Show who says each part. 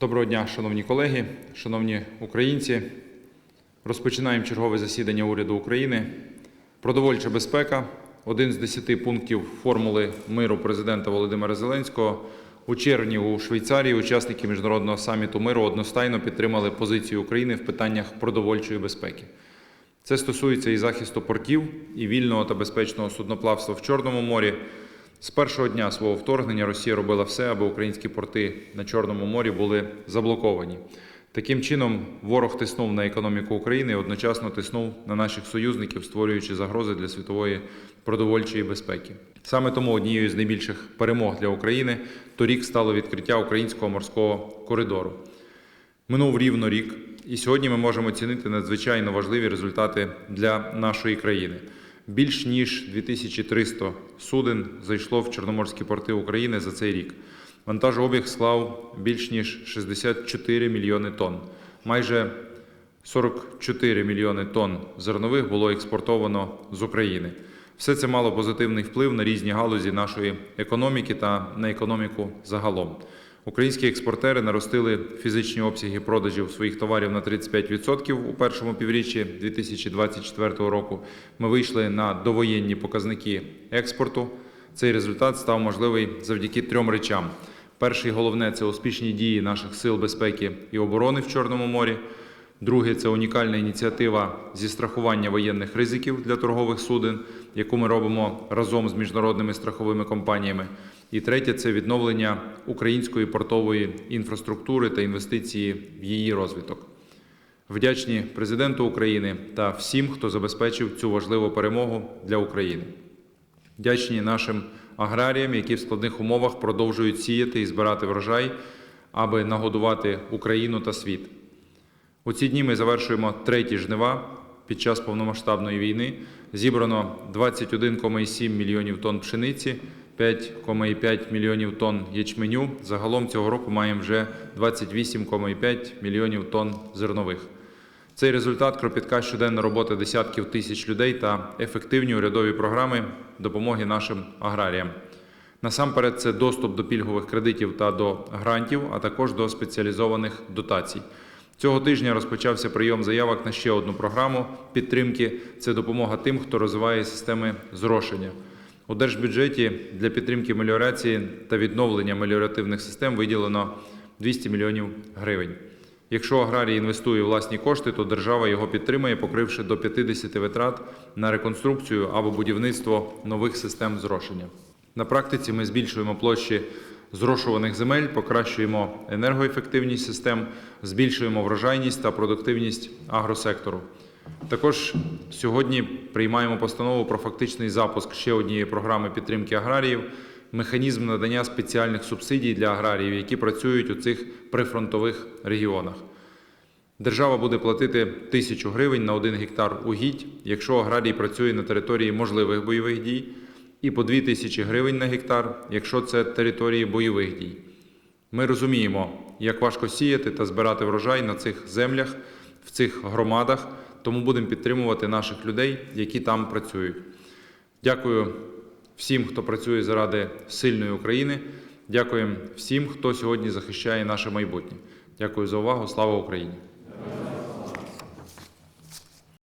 Speaker 1: Доброго дня, шановні колеги, шановні українці. Розпочинаємо чергове засідання уряду України. Продовольча безпека один з десяти пунктів формули миру президента Володимира Зеленського. У червні у Швейцарії учасники міжнародного саміту миру одностайно підтримали позицію України в питаннях продовольчої безпеки. Це стосується і захисту портів, і вільного та безпечного судноплавства в Чорному морі. З першого дня свого вторгнення Росія робила все, аби українські порти на Чорному морі були заблоковані. Таким чином, ворог тиснув на економіку України і одночасно тиснув на наших союзників, створюючи загрози для світової продовольчої безпеки. Саме тому однією з найбільших перемог для України торік стало відкриття українського морського коридору. Минув рівно рік, і сьогодні ми можемо оцінити надзвичайно важливі результати для нашої країни. Більш ніж 2300 суден зайшло в Чорноморські порти України за цей рік. Вантажообіг склав більш ніж 64 мільйони тонн. Майже 44 мільйони тонн зернових було експортовано з України. Все це мало позитивний вплив на різні галузі нашої економіки та на економіку загалом. Українські експортери наростили фізичні обсяги продажів своїх товарів на 35% у першому півріччі 2024 року. Ми вийшли на довоєнні показники експорту. Цей результат став можливий завдяки трьом речам. Перший головне це успішні дії наших сил безпеки і оборони в Чорному морі. Друге це унікальна ініціатива зі страхування воєнних ризиків для торгових суден, яку ми робимо разом з міжнародними страховими компаніями. І третє це відновлення української портової інфраструктури та інвестиції в її розвиток. Вдячні президенту України та всім, хто забезпечив цю важливу перемогу для України. Вдячні нашим аграріям, які в складних умовах продовжують сіяти і збирати врожай, аби нагодувати Україну та світ. У ці дні ми завершуємо треті жнива під час повномасштабної війни. Зібрано 21,7 мільйонів тонн пшениці, 5,5 мільйонів тонн ячменю. Загалом цього року маємо вже 28,5 мільйонів тонн зернових. Цей результат кропітка щоденна робота десятків тисяч людей та ефективні урядові програми допомоги нашим аграріям. Насамперед, це доступ до пільгових кредитів та до грантів, а також до спеціалізованих дотацій. Цього тижня розпочався прийом заявок на ще одну програму підтримки. Це допомога тим, хто розвиває системи зрошення. У держбюджеті для підтримки меліорації та відновлення меліоративних систем виділено 200 мільйонів гривень. Якщо аграрій інвестує власні кошти, то держава його підтримує, покривши до 50 витрат на реконструкцію або будівництво нових систем зрошення. На практиці ми збільшуємо площі зрошуваних земель, покращуємо енергоефективність систем, збільшуємо врожайність та продуктивність агросектору. Також сьогодні приймаємо постанову про фактичний запуск ще однієї програми підтримки аграріїв, механізм надання спеціальних субсидій для аграріїв, які працюють у цих прифронтових регіонах. Держава буде платити тисячу гривень на один гектар угідь, якщо аграрій працює на території можливих бойових дій, і по 2 тисячі гривень на гектар, якщо це території бойових дій. Ми розуміємо, як важко сіяти та збирати врожай на цих землях, в цих громадах, тому будемо підтримувати наших людей, які там працюють. Дякую всім, хто працює заради сильної України. Дякуємо всім, хто сьогодні захищає наше майбутнє. Дякую за увагу. Слава Україні!